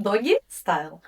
Doggy Style.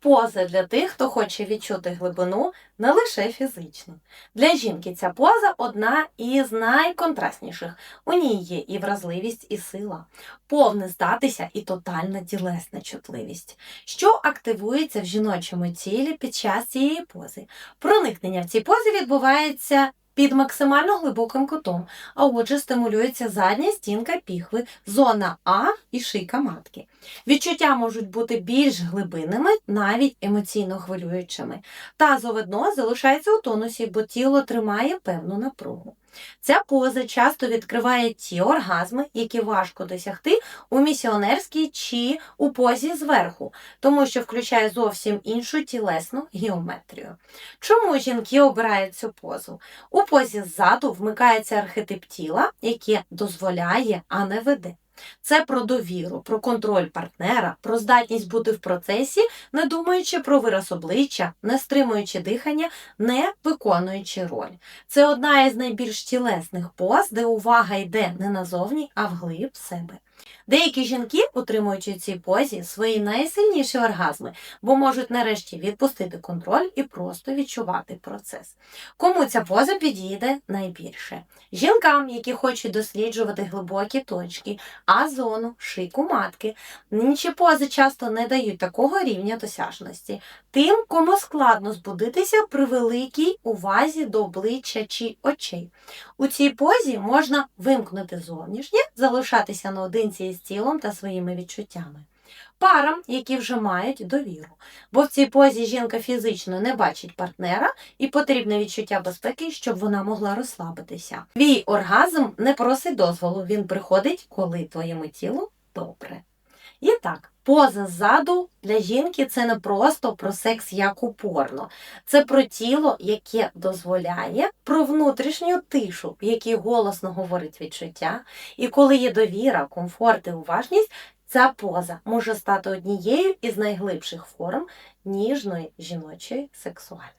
Поза для тих, хто хоче відчути глибину не лише фізично. Для жінки ця поза одна із найконтрастніших. У ній є і вразливість, і сила, повне здатися і тотальна тілесна чутливість, що активується в жіночому тілі під час цієї пози. Проникнення в цій позі відбувається під максимально глибоким кутом, а отже стимулюється задня стінка піхви, зона А і шийка матки. Відчуття можуть бути більш глибинними, навіть емоційно хвилюючими. Тазове дно залишається у тонусі, бо тіло тримає певну напругу. Ця поза часто відкриває ті оргазми, які важко досягти у місіонерській чи у позі зверху, тому що включає зовсім іншу тілесну геометрію. Чому жінки обирають цю позу? У позі ззаду вмикається архетип тіла, яке дозволяє, а не веде. Це про довіру, про контроль партнера, про здатність бути в процесі, не думаючи про вираз обличчя, не стримуючи дихання, не виконуючи роль. Це одна із найбільш тілесних поз, де увага йде не назовні, а вглиб себе. Деякі жінки, утримуючи в цій позі свої найсильніші оргазми, бо можуть нарешті відпустити контроль і просто відчувати процес. Кому ця поза підійде найбільше? Жінкам, які хочуть досліджувати глибокі точки, а-зону, шийку матки. Інші пози часто не дають такого рівня досяжності. Тим, кому складно збудитися при великій увазі до обличчя чи очей. У цій позі можна вимкнути зовнішнє, залишатися наодинці із тілом та своїми відчуттями. Парам, які вже мають довіру, бо в цій позі жінка фізично не бачить партнера і потрібне відчуття безпеки, щоб вона могла розслабитися. Твій оргазм не просить дозволу, він приходить, коли твоєму тілу добре. І так, поза ззаду для жінки це не просто про секс як у порно. Це про тіло, яке дозволяє, про внутрішню тишу, в якій голосно говорить відчуття. І коли є довіра, комфорт і уважність, ця поза може стати однією із найглибших форм ніжної жіночої сексуальності.